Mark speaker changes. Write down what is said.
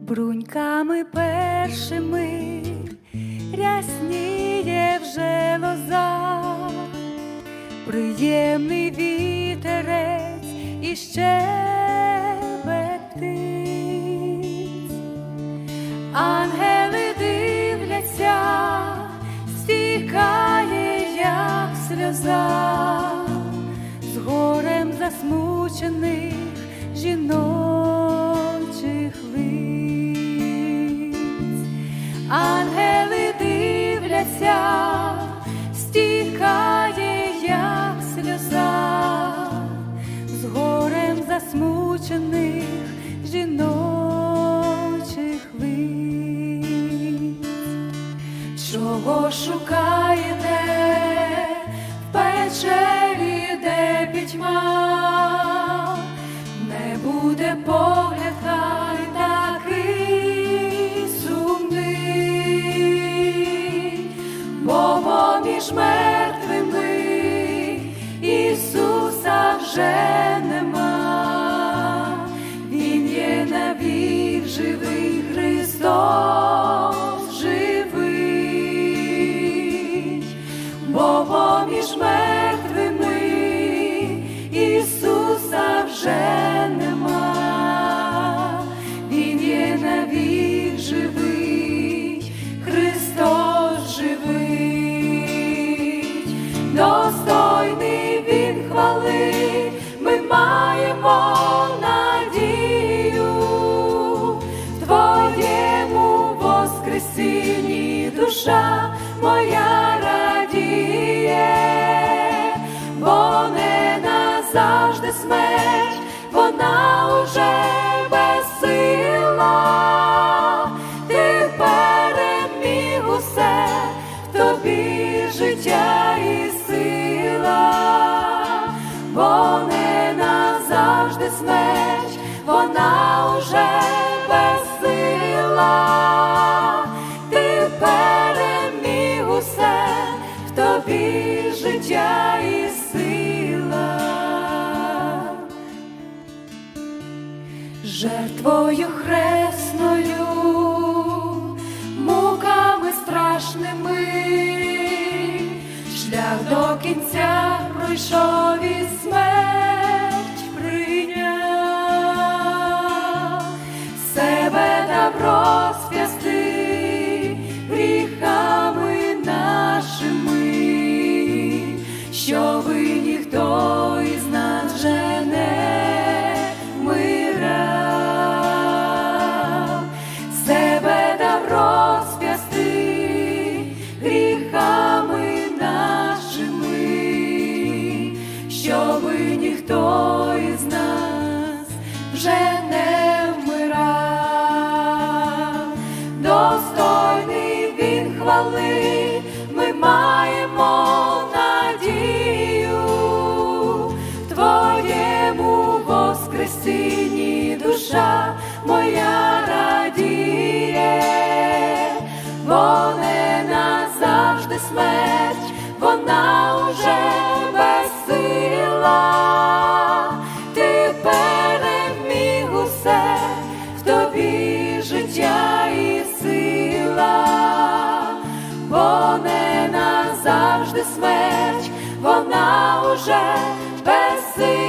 Speaker 1: Бруньками першими рясніє вже лоза, приємний вітерець і щебет птиць. Ангели дивляться, стікає, як сльоза, засмучених жіночих лиць. Ангели дивляться, стікає, як сльоза, з горем засмучених жіночих лиць. Чого шукаєте в печері, де пітьма? Буде погляд душа моя радіє, бо не назавжди смерть, вона уже безсила, ти переміг усе, тобі життя і сила, бо не назавжди смерть, вона тобі життя і сила. Жертвою хресною, муками страшними, шлях до кінця пройшов і смерть що ви ніхто із нас вже не вмирав, себе дав розп'ясти гріхами нашими, щоби ніхто із нас вже не вмирав, достойний він хвали, безсині душа моя радіє, бо не назавжди смерть, вона уже безсила, тепер переміг усе в тобі життя і сила, бо не назавжди смерть, вона уже безсила.